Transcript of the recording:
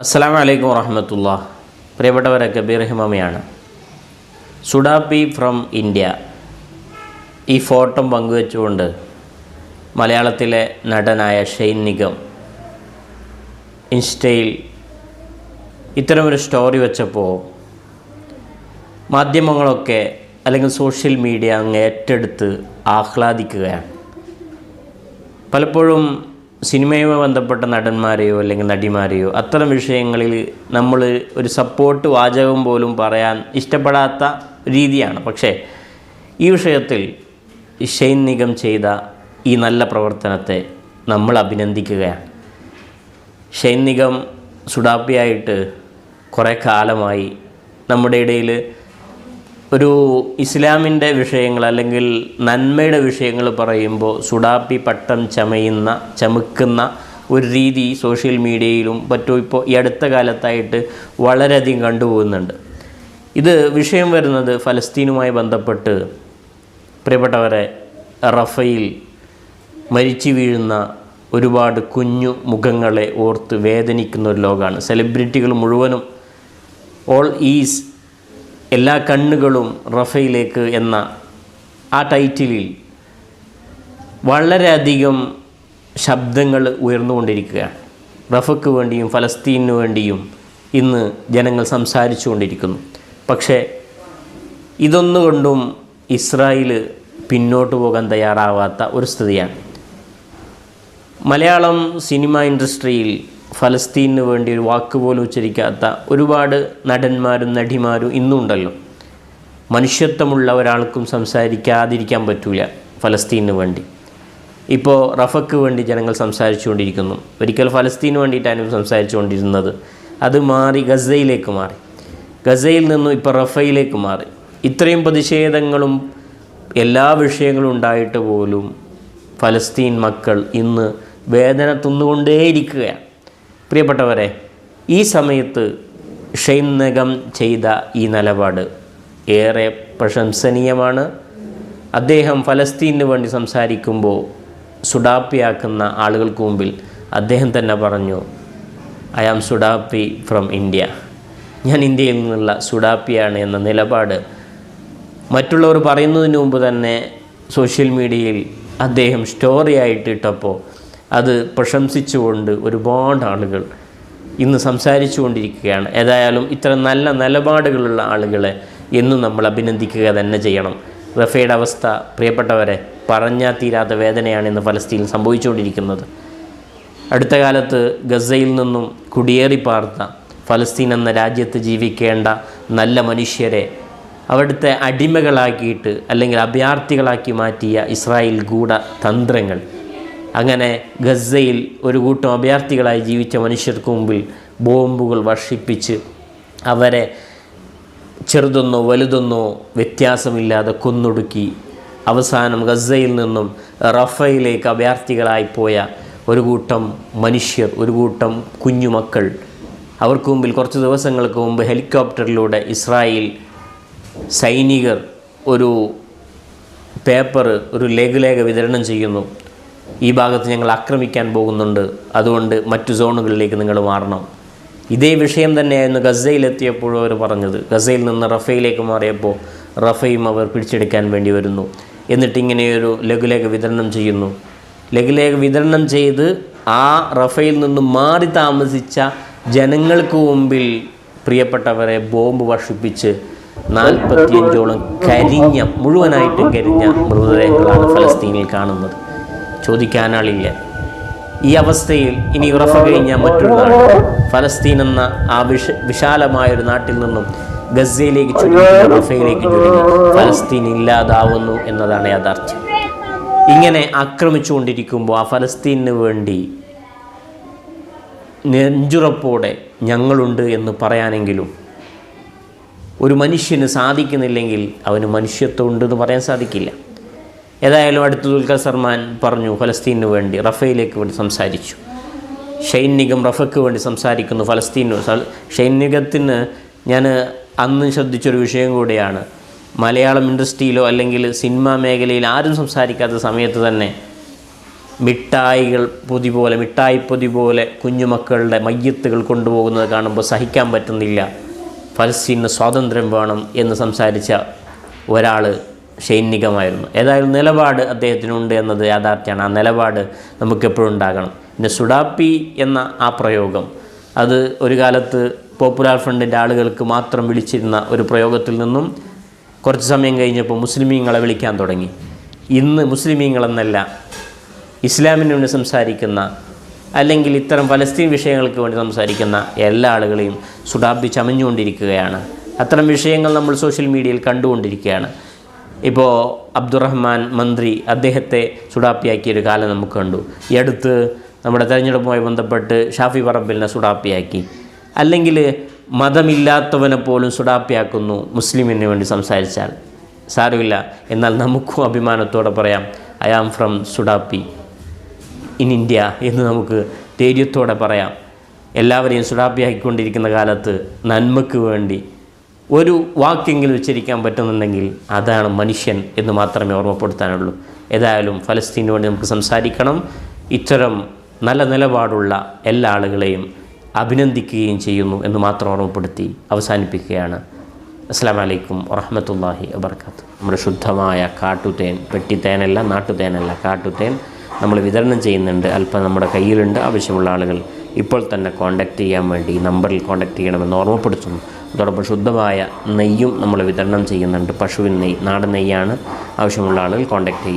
അസ്സാം വലൈക്കും വറഹമത്തുള്ള പ്രിയപ്പെട്ടവരെ കബീർ ഹിമമയാണ്. സുഡാപ്പി ഫ്രം ഇന്ത്യ. ഈ ഫോട്ടോ പങ്കുവെച്ചുകൊണ്ട് മലയാളത്തിലെ നടനായ ഷെയ്ൻ നിഗം ഇൻസ്റ്റയിൽ ഇത്തരമൊരു സ്റ്റോറി വെച്ചപ്പോൾ മാധ്യമങ്ങളൊക്കെ അല്ലെങ്കിൽ സോഷ്യൽ മീഡിയ അങ്ങ് ഏറ്റെടുത്ത് ആഹ്ലാദിക്കുകയാണ്. പലപ്പോഴും സിനിമയുമായി ബന്ധപ്പെട്ട നടന്മാരെയോ അല്ലെങ്കിൽ നടിമാരെയോ അത്തരം വിഷയങ്ങളിൽ നമ്മൾ ഒരു സപ്പോർട്ട് വാചകം പോലും പറയാൻ ഇഷ്ടപ്പെടാത്ത രീതിയാണ്. പക്ഷേ ഈ വിഷയത്തിൽ ഷെയ്ൻ നിഗം ചെയ്ത ഈ നല്ല പ്രവർത്തനത്തെ നമ്മൾ അഭിനന്ദിക്കുകയാണ്. ഷെയ്ൻ നിഗം സുഡാപ്പിയായിട്ട് കുറേ കാലമായി നമ്മുടെ ഇടയിൽ ഒരു ഇസ്ലാമിന്റെ വിഷയങ്ങൾ അല്ലെങ്കിൽ നന്മയുടെ വിഷയങ്ങൾ പറയുമ്പോൾ സുഡാപ്പി പട്ടം ചമയുന്ന ചമുക്കുന്ന ഒരു രീതി സോഷ്യൽ മീഡിയയിലും മറ്റും ഇപ്പോൾ ഈ അടുത്ത കാലത്തായിട്ട് വളരെയധികം കണ്ടുപോകുന്നുണ്ട്. ഇത് വിഷയം വരുന്നത് ഫലസ്തീനുമായി ബന്ധപ്പെട്ട് പ്രിയപ്പെട്ടവരെ റഫയിൽ മരിച്ചു വീഴുന്ന ഒരുപാട് കുഞ്ഞു മുഖങ്ങളെ ഓർത്ത് വേദനിക്കുന്ന ഒരു ലോകമാണ് സെലിബ്രിറ്റികൾ മുഴുവനും ഓൾ ഈസ് എല്ലാ കണ്ണുകളും റഫയിലേക്ക് എന്ന ആ ടൈറ്റിലിൽ വളരെയധികം ശബ്ദങ്ങൾ ഉയർന്നുകൊണ്ടിരിക്കുകയാണ്. റഫയ്ക്ക് വേണ്ടിയും ഫലസ്തീനു വേണ്ടിയും ഇന്ന് ജനങ്ങൾ സംസാരിച്ചു കൊണ്ടിരിക്കുന്നു പക്ഷേ ഇതൊന്നുകൊണ്ടും ഇസ്രായേൽ പിന്നോട്ട് പോകാൻ തയ്യാറാവാത്ത ഒരു സ്ഥിതിയാണ്. മലയാളം സിനിമ ഇൻഡസ്ട്രിയിൽ ഫലസ്തീനു വേണ്ടി ഒരു വാക്ക് പോലും ഉച്ചരിക്കാത്ത ഒരുപാട് നടന്മാരും നടിമാരും ഇന്നുണ്ടല്ലോ മനുഷ്യത്വമുള്ള ഒരാൾക്കും സംസാരിക്കാതിരിക്കാൻ പറ്റൂല ഫലസ്തീനു വേണ്ടി. ഇപ്പോൾ റഫക്ക് വേണ്ടി ജനങ്ങൾ സംസാരിച്ചുകൊണ്ടിരിക്കുന്നു. ഒരിക്കൽ ഫലസ്തീന് വേണ്ടിയിട്ടാണ് സംസാരിച്ചുകൊണ്ടിരുന്നത്. അത് മാറി ഗസയിലേക്ക് മാറി. ഗസയിൽ നിന്നും ഇപ്പോൾ റഫയിലേക്ക് മാറി. ഇത്രയും പ്രതിഷേധങ്ങളും എല്ലാ വിഷയങ്ങളും ഉണ്ടായിട്ട് പോലും ഫലസ്തീൻ മക്കൾ ഇന്ന് വേദന തിന്നുകൊണ്ടേയിരിക്കുകയാണ്. പ്രിയപ്പെട്ടവരെ ഈ സമയത്ത് നഗം ചെയ്ത ഈ നിലപാട് ഏറെ പ്രശംസനീയമാണ്. അദ്ദേഹം ഫലസ്തീനു വേണ്ടി സംസാരിക്കുമ്പോൾ സുഡാപ്പിയാക്കുന്ന ആളുകൾക്ക് മുമ്പിൽ അദ്ദേഹം തന്നെ പറഞ്ഞു ഐ ആം സുഡാപ്പി ഫ്രം ഇന്ത്യ. ഞാൻ ഇന്ത്യയിൽ നിന്നുള്ള സുഡാപ്പിയാണ് എന്ന നിലപാട്. മറ്റുള്ളവർ പറയുന്നതിന് മുമ്പ് തന്നെ സോഷ്യൽ മീഡിയയിൽ അദ്ദേഹം സ്റ്റോറി ആയിട്ട് ഇട്ടപ്പോൾ അത് പ്രശംസിച്ചുകൊണ്ട് ഒരുപാട് ആളുകൾ ഇന്ന് സംസാരിച്ചു കൊണ്ടിരിക്കുകയാണ് ഏതായാലും ഇത്ര നല്ല നിലപാടുകളുള്ള ആളുകളെ എന്നും നമ്മൾ അഭിനന്ദിക്കുക തന്നെ ചെയ്യണം. റഫയുടെ അവസ്ഥ പ്രിയപ്പെട്ടവരെ പറഞ്ഞാൽ തീരാത്ത വേദനയാണ് ഇന്ന് ഫലസ്തീനിൽ സംഭവിച്ചുകൊണ്ടിരിക്കുന്നത്. അടുത്ത കാലത്ത് ഗസയിൽ നിന്നും കുടിയേറി പാർത്ത ഫലസ്തീൻ എന്ന രാജ്യത്ത് ജീവിക്കേണ്ട നല്ല മനുഷ്യരെ അവിടുത്തെ അടിമകളാക്കിയിട്ട് അല്ലെങ്കിൽ അഭയാർത്ഥികളാക്കി മാറ്റിയ ഇസ്രായേൽ ഗൂഢ തന്ത്രങ്ങൾ അങ്ങനെ ഗസയിൽ ഒരു കൂട്ടം അഭയാർത്ഥികളായി ജീവിച്ച മനുഷ്യർക്ക് മുമ്പിൽ ബോംബുകൾ വർഷിപ്പിച്ച് അവരെ ചെറുതെന്നോ വലുതെന്നോ വ്യത്യാസമില്ലാതെ കൊന്നൊടുക്കി അവസാനം ഗസയിൽ നിന്നും റഫയിലേക്ക് അഭയാർത്ഥികളായി പോയ ഒരു കൂട്ടം മനുഷ്യർ ഒരു കൂട്ടം കുഞ്ഞുമക്കൾ. അവർക്ക് മുമ്പിൽ കുറച്ച് ദിവസങ്ങൾക്ക് മുമ്പ് ഹെലികോപ്റ്ററിലൂടെ ഇസ്രായേൽ സൈനികർ ഒരു പേപ്പർ ഒരു ലഘുലേഖ വിതരണം ചെയ്യുന്നു. ഈ ഭാഗത്ത് ഞങ്ങൾ ആക്രമിക്കാൻ പോകുന്നുണ്ട്. അതുകൊണ്ട് മറ്റു സോണുകളിലേക്ക് നിങ്ങൾ മാറണം. ഇതേ വിഷയം തന്നെയായിരുന്നു ഗസയിലെത്തിയപ്പോഴും അവർ പറഞ്ഞത്. ഗസയിൽ നിന്ന് റഫയിലേക്ക് മാറിയപ്പോൾ റഫയും അവർ പിടിച്ചെടുക്കാൻ വേണ്ടി വരുന്നു. എന്നിട്ട് ഇങ്ങനെയൊരു ലഘുലേഖ വിതരണം ചെയ്യുന്നു. ലഘുലേഖ വിതരണം ചെയ്ത് ആ റഫയിൽ നിന്ന് മാറി താമസിച്ച ജനങ്ങൾക്ക് മുമ്പിൽ പ്രിയപ്പെട്ടവരെ ബോംബ് വർഷിപ്പിച്ച് നാൽപ്പത്തിയഞ്ചോളം കരിഞ്ഞ മുഴുവനായിട്ടും കരിഞ്ഞ മൃതദേഹങ്ങളാണ് ഫലസ്തീനിൽ കാണുന്നത്. ചോദിക്കാനാളില്ല. ഈ അവസ്ഥയിൽ ഇനി ഉറഫ കഴിഞ്ഞ മറ്റൊരു നാട്. ഫലസ്തീൻ എന്ന ആ വിശ വിശാലമായൊരു നാട്ടിൽ നിന്നും ഗസയിലേക്ക് ചുരുങ്ങി റഫയിലേക്ക് ചുരുങ്ങി ഫലസ്തീൻ ഇല്ലാതാവുന്നു എന്നതാണ് യാഥാർത്ഥ്യം. ഇങ്ങനെ ആക്രമിച്ചുകൊണ്ടിരിക്കുമ്പോൾ ആ ഫലസ്തീനു വേണ്ടി നെഞ്ചുറപ്പോടെ ഞങ്ങളുണ്ട് എന്ന് പറയാനെങ്കിലും ഒരു മനുഷ്യന് സാധിക്കുന്നില്ലെങ്കിൽ അവന് മനുഷ്യത്വം ഉണ്ടെന്ന് പറയാൻ സാധിക്കില്ല. ഏതായാലും അടുത്ത ദുൽഖർ സർമാൻ പറഞ്ഞു ഫലസ്തീനു വേണ്ടി റഫയിലേക്ക് വേണ്ടി സംസാരിച്ചു. ഷെയ്ൻ നിഗം റഫയ്ക്ക് വേണ്ടി സംസാരിക്കുന്നു ഫലസ്തീനു ഷെയ്ൻ നിഗത്തിന് ഞാൻ അന്ന് ശ്രദ്ധിച്ചൊരു വിഷയം കൂടിയാണ്. മലയാളം ഇൻഡസ്ട്രിയിലോ അല്ലെങ്കിൽ സിനിമാ മേഖലയിൽ ആരും സംസാരിക്കാത്ത സമയത്ത് തന്നെ മിഠായികൾ പൊതി പോലെ മിഠായി പൊതി പോലെ കുഞ്ഞുമക്കളുടെ മയ്യത്തുകൾ കൊണ്ടുപോകുന്നത് കാണുമ്പോൾ സഹിക്കാൻ പറ്റുന്നില്ല. ഫലസ്തീന് സ്വാതന്ത്ര്യം വേണം എന്ന് സംസാരിച്ച ഒരാൾ സൈനികമായിരുന്നു. ഏതായാലും നിലപാട് അദ്ദേഹത്തിനുണ്ട് എന്നത് യാഥാർത്ഥ്യമാണ്. ആ നിലപാട് നമുക്കെപ്പോഴും ഉണ്ടാകണം. പിന്നെ സുഡാപ്പി എന്ന ആ പ്രയോഗം അത് ഒരു കാലത്ത് പോപ്പുലർ ഫ്രണ്ടിന്റെ ആളുകൾക്ക് മാത്രം വിളിച്ചിരുന്ന ഒരു പ്രയോഗത്തിൽ നിന്നും കുറച്ച് സമയം കഴിഞ്ഞപ്പോൾ മുസ്ലിമീങ്ങളെ വിളിക്കാൻ തുടങ്ങി. ഇന്ന് മുസ്ലിമീങ്ങളെന്നല്ല ഇസ്ലാമിന് വേണ്ടി സംസാരിക്കുന്ന അല്ലെങ്കിൽ ഇത്തരം ഫലസ്തീൻ വിഷയങ്ങൾക്ക് വേണ്ടി സംസാരിക്കുന്ന എല്ലാ ആളുകളെയും സുഡാബി ചമഞ്ഞുകൊണ്ടിരിക്കുകയാണ്. അത്തരം വിഷയങ്ങൾ നമ്മൾ സോഷ്യൽ മീഡിയയിൽ കണ്ടുകൊണ്ടിരിക്കുകയാണ്. ഇപ്പോൾ അബ്ദുറഹ്മാൻ മന്ത്രി അദ്ദേഹത്തെ സുഡാപ്പിയാക്കിയ ഒരു കാലം നമുക്ക് കണ്ടു. ഈ അടുത്ത് നമ്മുടെ തെരഞ്ഞെടുപ്പുമായി ബന്ധപ്പെട്ട് ഷാഫി പറമ്പിലിനെ സുഡാപ്പിയാക്കി. അല്ലെങ്കിൽ മതമില്ലാത്തവനെ പോലും സുഡാപ്പിയാക്കുന്നു മുസ്ലിമിന് വേണ്ടി സംസാരിച്ചാൽ. സാരമില്ല. എന്നാൽ നമുക്കും അഭിമാനത്തോടെ പറയാം ഐ ആം ഫ്രം സുഡാപ്പി. ഇൻ ഇന്ത്യ എന്ന് നമുക്ക് ധൈര്യത്തോടെ പറയാം. എല്ലാവരെയും സുഡാപ്പിയാക്കിക്കൊണ്ടിരിക്കുന്ന കാലത്ത് നന്മയ്ക്ക് വേണ്ടി ഒരു വാക്കെങ്കിലും ഉച്ചരിക്കാൻ പറ്റുന്നുണ്ടെങ്കിൽ അതാണ് മനുഷ്യൻ എന്ന് മാത്രമേ ഓർമ്മപ്പെടുത്താനുള്ളൂ. ഏതായാലും ഫലസ്തീനു വേണ്ടി നമുക്ക് സംസാരിക്കണം. ഇത്തരം നല്ല നിലപാടുള്ള എല്ലാ ആളുകളെയും അഭിനന്ദിക്കുകയും ചെയ്യുന്നു എന്ന് മാത്രം ഓർമ്മപ്പെടുത്തി അവസാനിപ്പിക്കുകയാണ്. അസ്സാം വലൈക്കും വറഹമത്തല്ലാഹി അബർക്കാത്ത് നമ്മുടെ ശുദ്ധമായ കാട്ടുതേൻ പെട്ടിത്തേനല്ല നാട്ടുതേനല്ല കാട്ടുതേൻ നമ്മൾ വിതരണം ചെയ്യുന്നുണ്ട്. അല്പം നമ്മുടെ കയ്യിലുണ്ട്. ആവശ്യമുള്ള ആളുകൾ ഇപ്പോൾ തന്നെ കോൺടാക്റ്റ് ചെയ്യാൻ വേണ്ടി നമ്പറിൽ കോൺടാക്റ്റ് ചെയ്യണമെന്ന് ഓർമ്മപ്പെടുത്തുന്നു. അതോടൊപ്പം ശുദ്ധമായ നെയ്യും നമ്മൾ വിതരണം ചെയ്യുന്നുണ്ട്. പശുവിൻ നെയ്യ് നാടൻ നെയ്യാണ് ആവശ്യമുള്ള ആളുകൾ കോൺടാക്റ്റ് ചെയ്യുക.